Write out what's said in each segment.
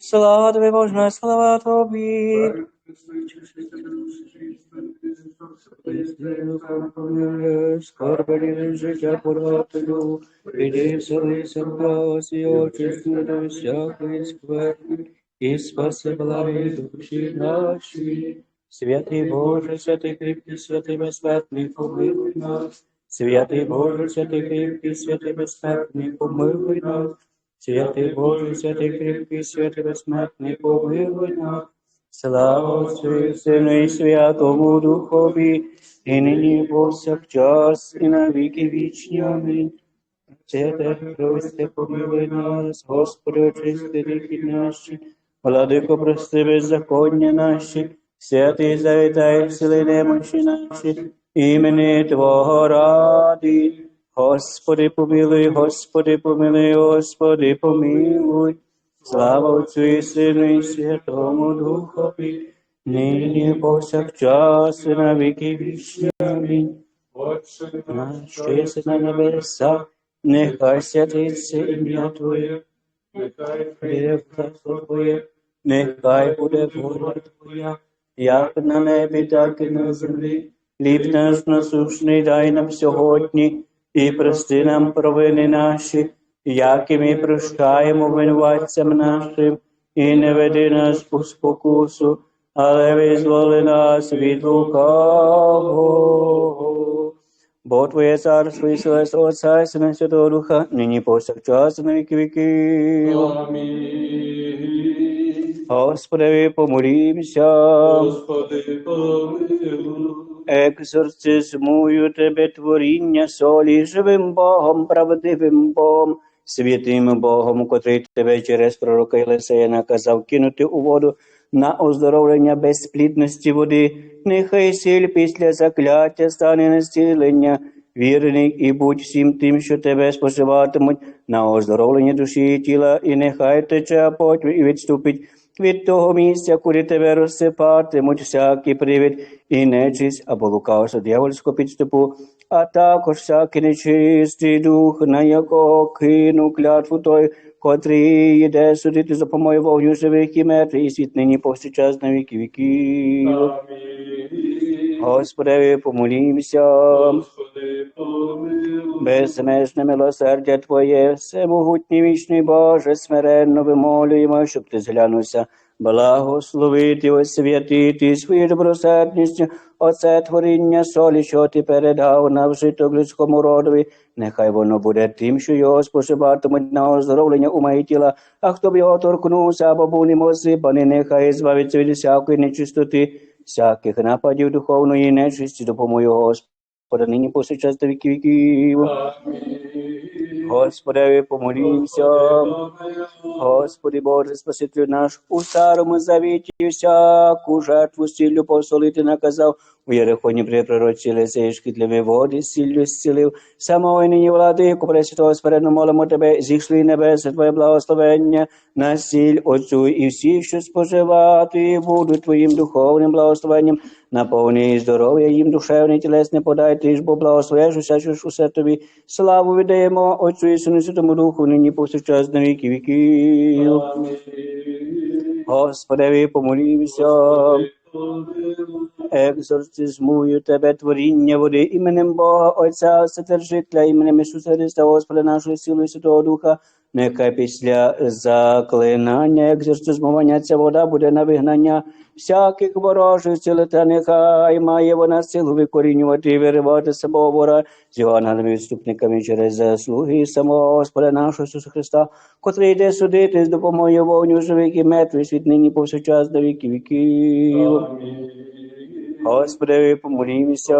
Слава тобі, Боже, слава тобі. Скорбені життя подателю, іди вселися в нас, і очисти всякої скверни, і спаси благі душі наші. Святий Боже, святий кріпкий, святий безсмертний, помилуй нас. Святий Боже, святий кріпкий, святий безсмертний, помилуй нас. Святий Боже, святий кріпкий, святий безсмертний, помилуй нас. Слава Отцю Сину і Святому Духові, і нині повсякчас, і на віки вічні. Амінь. Святе Христе, помилуй нас, Господи, очисти гріхи наші, Владико, прости беззаконня наші, святий завітай всіли немощі наші, імені Твого ради. Господи, помилуй, Господи, помилуй, Господи, помилуй. Слава Отцю і Сину і Святому Духові, нині повсякчас і на віки вічні. Амінь. Отче що на небесах, нехай святиться ім'я Твоє, нехай прийде царство Твоє, нехай буде воля Твоя, як на небі, так і на землі. Хліб наш насушний дай нам сьогодні, і прости нам провини наші, як і ми прощаємо винуватцям нашим, і не веди нас у спокусу, але визволи нас від лукавого. Бо Твоє царство і сила Отця і Сина Святого Духа, нині повсякчас на віки віків. Амінь. Господи, помолімся. Господи, помилуй. Екзорцизмую тебе творіння солі живим Богом, правдивим Богом, святим Богом, котрий тебе через пророка Єлисея наказав кинути у воду на оздоровлення безплідності води. Нехай сіль після закляття стане на зцілення. Вірний і будь всім тим, що тебе споживатимуть на оздоровлення душі і тіла, і нехай тече а потім і відступить від того місця, куди тебе розсипатимуть всякий привід і нечисть або лукавство дьявольського підступу, а також всякий нечистий дух, на якого кину клятву той, котрий йде судити за помою вогню живих і мертвих, і світ нині повсякчас на віки віків. Господи, помолімся. Господи, помилуй. Безмежне милосердя Твоє, всемогутній вічний Боже, смиренно вимолюємо, щоб ти зглянувся, благословити, освятити свою добросердністю, оце творіння солі, що ти передав на вжиток людському родові. Нехай воно буде тим, що його споживатимуть на оздоровлення ума і тіла, а хто б його торкнувся або був ним нехай збавиться від всякої нечистоти, всяких нападів духовної нечисті, допомогу Господа, нині повсякчас до віки віків. Господи, помолімся. Господи Боже, Спасителю наш, у старому завіті всяку жертву сіллю посолити наказав, у Єрихоні при пророці Лисеї шкідливі води сіллю зцілив. Самого і нині владику, Пресвятого спередно молимо Тебе, зійшли небеси Твоє благословення на сіль Отцю і всі, що споживати будуть Твоїм духовним благословенням, наповни і здоров'я їм душевне і тілесне подай, Ти ж бо благословиш усе, що ж усе Тобі. Славу віддаємо Отцю і Сину Святому Духу, нині повсякчас на віки віків. Господи, помолімся. Екзорцизмую тебе творіння води іменем Бога Отця, Вседержителя, іменем Ісуса Христа, Господа нашого силу і Святого Духа. Нехай після заклинання екзорцизмування ця вода буде на вигнання всяких ворожих сил, та нехай має вона силу викорінювати і виривати самого вора з його ангелами відступниками через заслуги самого Господа нашого Ісуса Христа, котрий йде судити з допомогою вогню живих і мертвих світ нині повсякчас до віки віків. Амінь. Господи, помолімося.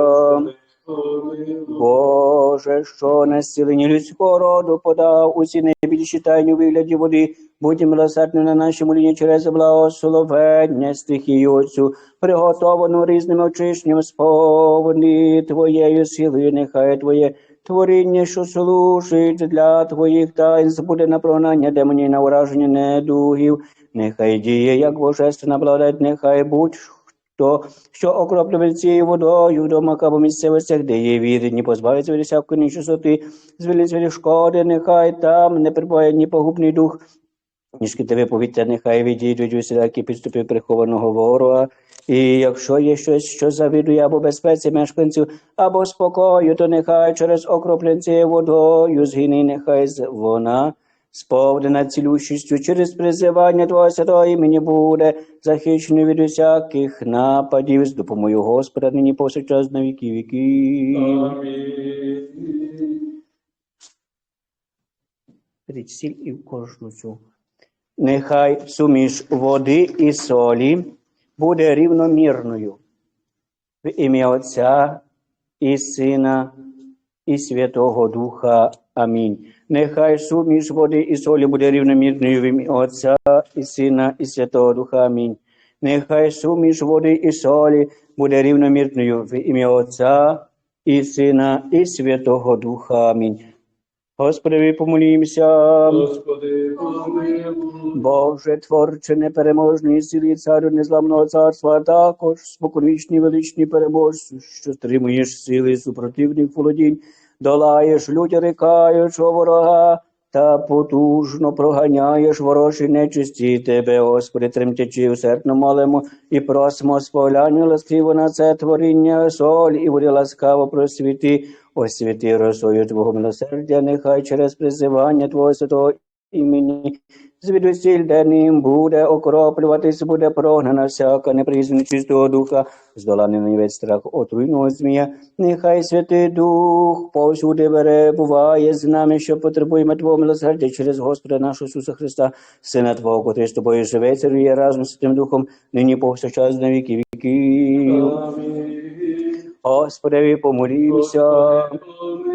Боже, що на зцілення людського роду подав усі найбільші тайні у вигляді води, будь милосердним на нашій молінні через благословення стихію Отцю, приготовану різними очищенням сповни Твоєю силою, нехай Твоє творіння, що служить для Твоїх тайн, буде на прогнання демонів на ураження недугів, нехай діє, як божественна благодать, нехай будь то, що окроплює цією водою вдома місцевостях, де є вірні, позбавиться від всякої нечистоти, звільниться від шкоди, нехай там не прибуває ні погубний дух, ніжки тебе повітря, нехай відійдуть усілякі підступи прихованого ворога. І якщо є щось, що завідує або безпеці мешканців, або спокою, то нехай через окроплення цією водою згине, нехай вона сповнена цілющістю через призивання Твого святого імені буде захищений від усяких нападів з допомогою Господа нині повсякчас на віки віків. Амінь. Беріть сіль і в кожну цю. Нехай суміш води і солі буде рівномірною. В ім'я Отця і Сина і Святого Духа. Амінь. Нехай суміш води і солі буде рівномірною в ім'я Отця і Сина і Святого Духа. Амінь. Нехай суміш води і солі буде рівномірною в ім'я Отця і Сина і Святого Духа. Амінь. Господи, помолімся. Господи, помилуй. Боже, творче непереможної сили, царю незламного царства, а також споконвічні величні переможці, що стримуєш сили супротивних володінь, долаєш лють рикаючого ворога, та потужно проганяєш ворожі нечисті. Тебе, Господи, тремтячи усердно молимо і просимо сповляння ласкаво на це творіння соль і води ласкаво просвіти, освіти росою Твого милосердя, нехай через призивання Твого святого імені звідусіль, де ним буде окроплюватись, буде прогнана всяка неприязна чистого духа, здоланий весь страх отруйного змія. Нехай Святий Дух повсюди бере, буває з нами, що потребуємо Твого милосердя через Господа нашого Ісуса Христа, Сина Твого, котрий з тобою живе, царює разом з Святим Духом, нині повсякчас на віки віків. Амінь. Господи, помолімся. Господи.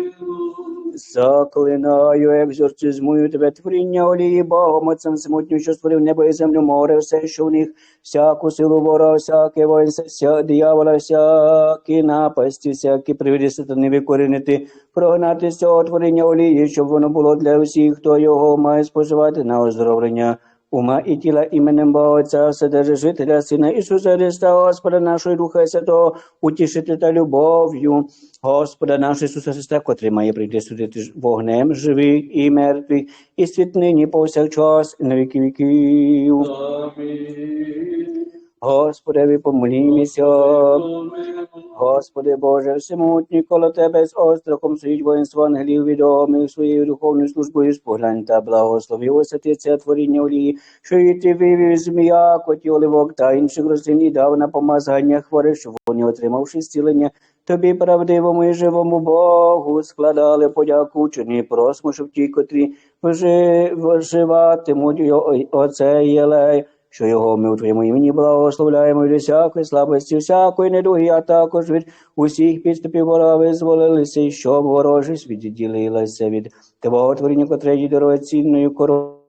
Заклинаю, екзорцизмую тебе творіння олії Богом, Отцем смутню, що створив небо і землю, море, все, що в них, всяку силу ворога, всяке воїнство, диявола, всякі напасті, всякі привіді сатани викорінити, прогнати з цього творіння олії, щоб воно було для всіх, хто його має споживати на оздоровлення. Ума і тіла іменем Бога Отця, Вседержителя, Сина Ісуса Христа, Господа нашого і Духа Святого, утішити та любов'ю, Господа нашого Ісуса Христа, котрий має прийти судити вогнем живих і мертвих, і світ нині повсякчас, на віки віків. Амінь. Господи, помолімося. Помилуй. Господи Боже, всемутній коло Тебе з острахом стоїть воїнство ангелів відомих своєю духовною службою споглянь та благослови освятиться творіння олії, що і ти вивів з м'якоті, оливок та інших рослин і дав на помазання хворих, щоб вони, отримавши зцілення, Тобі правдивому і живому Богу складали подяку учені, просимо, щоб ті, котрі вжи- вживатимуть його- оце єлей, що його ми у твоєму імені благословляємо від всякої слабості, всякої недуги, а також від усіх підступів ворога визволилися, і щоб ворожість відділилася від твого творіння, котре є дорогоцінною короною.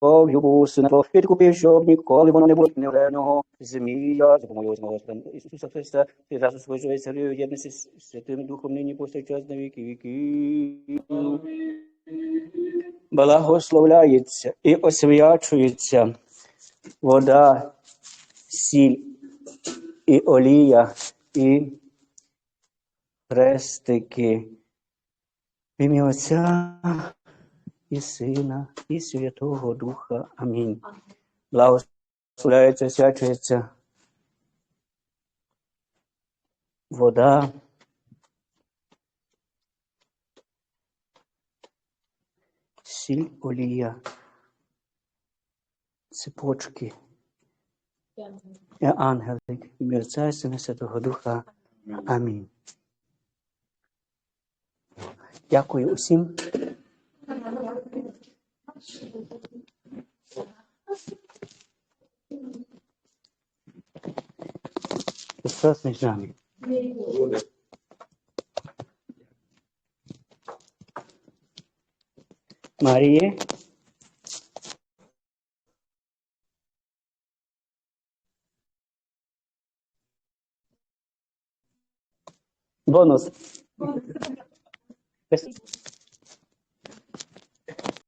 Богю бусина, підкупив, щоб ніколи воно не було невреного змія, за помогою Господа Ісуса Христа, ти разом свою живе царю, єдності з Святим Духом нині повсякчас на віки віків благословляється і освячується вода, сіль і олія, і хрестики. В ім'я Отця і Сина, і Святого Духа. Амінь. Благословляється, освячується вода. Сіль, олія, цепочки ангелик, і Сина Святого Духа. Амінь. Дякую усім. Христос між нами. Маріє. Бонус.